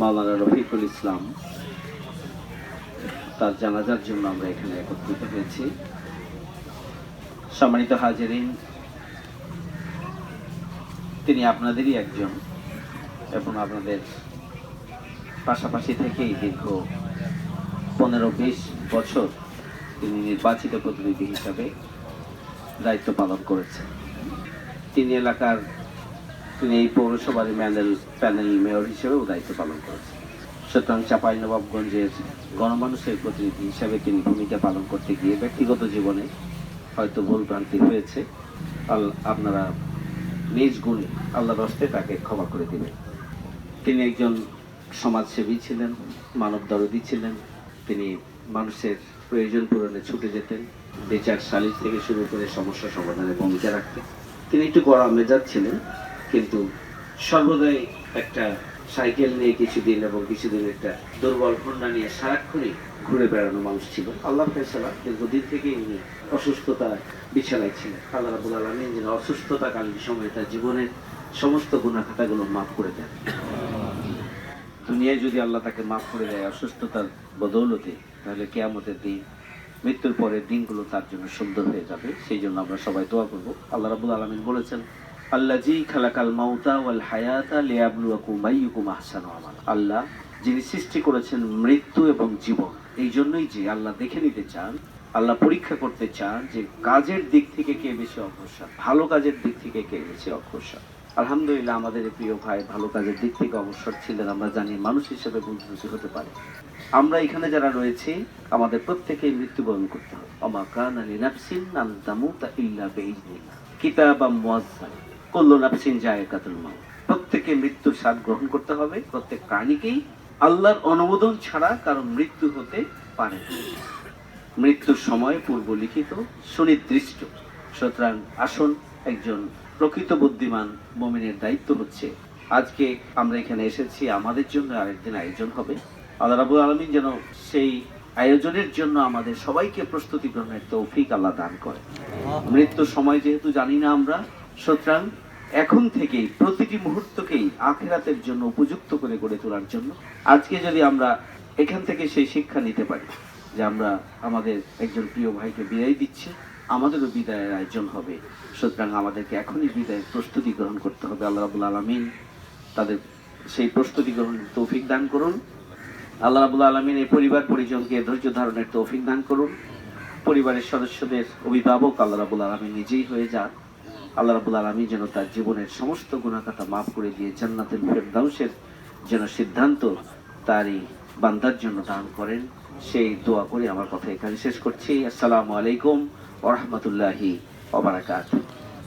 মাওলানা রফিকুল ইসলাম, তার জানাজার জন্য আমরা এখানে একত্রিত হয়েছি। সম্মানিত হাজিরিন, তিনি আপনাদেরই একজন এবং আপনাদের পাশাপাশি থেকেই দীর্ঘ পনেরো বিশ বছর তিনি নির্বাচিত প্রতিনিধি হিসাবে দায়িত্ব পালন করেছেন। তিনি এলাকার তিনি এই পৌরসভার ম্যানেল প্যানেল মেয়র হিসেবেও দায়িত্ব পালন করেছেন। সুতরাং চাপাই নবাবগঞ্জের গণমানুষের প্রতিনিধি হিসাবে তিনি ভূমিকা পালন করতে গিয়ে ব্যক্তিগত জীবনে হয়তো ভুল ভ্রান্তি হয়েছে। আপনারা নিজ গুণে আল্লাহর হস্তে তাকে ক্ষমা করে দিবেন। তিনি একজন সমাজসেবী ছিলেন, মানব দরদি ছিলেন। তিনি মানুষের প্রয়োজন পূরণে ছুটে যেতেন, বিচার সালিশ থেকে শুরু করে সমস্যা সমাধানে ভূমিকা রাখতেন। তিনি একটু গরম মেজাজ ছিলেন কিন্তু সর্বদাই একটা সাইকেল নিয়ে কিছুদিন এবং কিছুদিন একটা দুর্বল কন্যা নিয়ে সারাক্ষণই ঘুরে বেড়ানো মানুষ ছিল। আল্লাহ ফেসলা দীর্ঘদিন থেকেই উনি অসুস্থতা বিছানায় ছিলেন। আল্লাহ রাবুল আলমিন যিনি অসুস্থতাকালীন সময়ে তার জীবনের সমস্ত গুণাখাতাগুলো মাফ করে দেন। দুনিয়ায় যদি আল্লাহ তাকে মাফ করে দেয় অসুস্থতার বদৌলতে, তাহলে কেয়ামতের দিন, মৃত্যুর পরের দিনগুলো তার জন্য সুন্দর হয়ে যাবে। সেই জন্য আমরা সবাই দোয়া করব। আল্লাহ রাবুল আলমিন বলেছেন আল্লাহ জি খালাকাল মাউতা ওয়াল হায়াতা লিয়াবলুয়াকুম আইয়ুকুম আহসানু আমালা। আল্লাহ, যিনি সৃষ্টি করেছেন মৃত্যু এবং জীবন, এই জন্যই যে আল্লাহ দেখে নিতে চান, আল্লাহ পরীক্ষা করতে চান যে কাজের দিক থেকে কে বেশি অগ্রসর, ভালো কাজের দিক থেকে কে বেশি অগ্রসর। আলহামদুলিল্লাহ, আমাদের প্রিয় ভাই ভালো কাজের দিক থেকে অবসর ছিলেন, আমরা জানি মানুষ হিসেবে বুঝবুঝি হতে পারে। আমরা এখানে যারা রয়েছি, আমাদের প্রত্যেকেই মৃত্যুবরণ করতে হবে। অমা কানা লিনাফসিন আন তামুতা ইল্লা মুয়াজ্জাল কুল্লু নাফসিন জায়কাতুল মাউত প্রত্যেকে মৃত্যুর স্বাদ গ্রহণ করতে হবে। প্রত্যেক প্রাণীকেই আল্লাহর অনুমোদন ছাড়া কারণ মৃত্যু হতে পারে মৃত্যুর সময় পূর্ব লিখিত সুনির্দিষ্ট। সুতরাং আসুন একজন প্রকৃত বুদ্ধিমান মমিনের দায়িত্ব হচ্ছে। আজকে আমরা এখানে এসেছি আমাদের জন্য, আরেকদিন আয়োজন হবে। আল্লাহ রাবুল আলমিন যেন সেই আয়োজনের জন্য আমাদের সবাইকে প্রস্তুতি গ্রহণের তৌফিক আল্লাহ দান করে মৃত্যুর সময় যেহেতু জানি না আমরা, সুতরাং এখন থেকেই, প্রতিটি মুহূর্তকেই আখেরাতের জন্য উপযুক্ত করে গড়ে তোলার জন্য আজকে যদি আমরা এখান থেকে সেই শিক্ষা নিতে পারি যে আমরা আমাদের একজন প্রিয় ভাইকে বিদায় দিচ্ছি, আমাদেরও বিদায়ের আয়োজন হবে। সুতরাং আমাদেরকে এখনই বিদায়ের প্রস্তুতি গ্রহণ করতে হবে আল্লাহ রাবুল আলমিন। তাদের সেই প্রস্তুতি গ্রহণের তৌফিক দান করুন। আল্লাহ রাবুল আলমিন এই পরিবার পরিজনকে ধৈর্য ধারণের তৌফিক দান করুন। পরিবারের সদস্যদের অভিভাবক আল্লাহ রাবুল আলমী নিজেই হয়ে যান। আল্লাহ রাবুল আলমী যেন তার জীবনের সমস্ত গুণাকাটা মাফ করে দিয়ে জান্নাতের ফেরদাউসের যেন সিদ্ধান্ত তারই বান্দার জন্য দান করেন। সেই দোয়া করে আমার কথা এখানে শেষ করছি। আসসালামু আলাইকুম ওরহমতুল্লাহি ওবরাকাত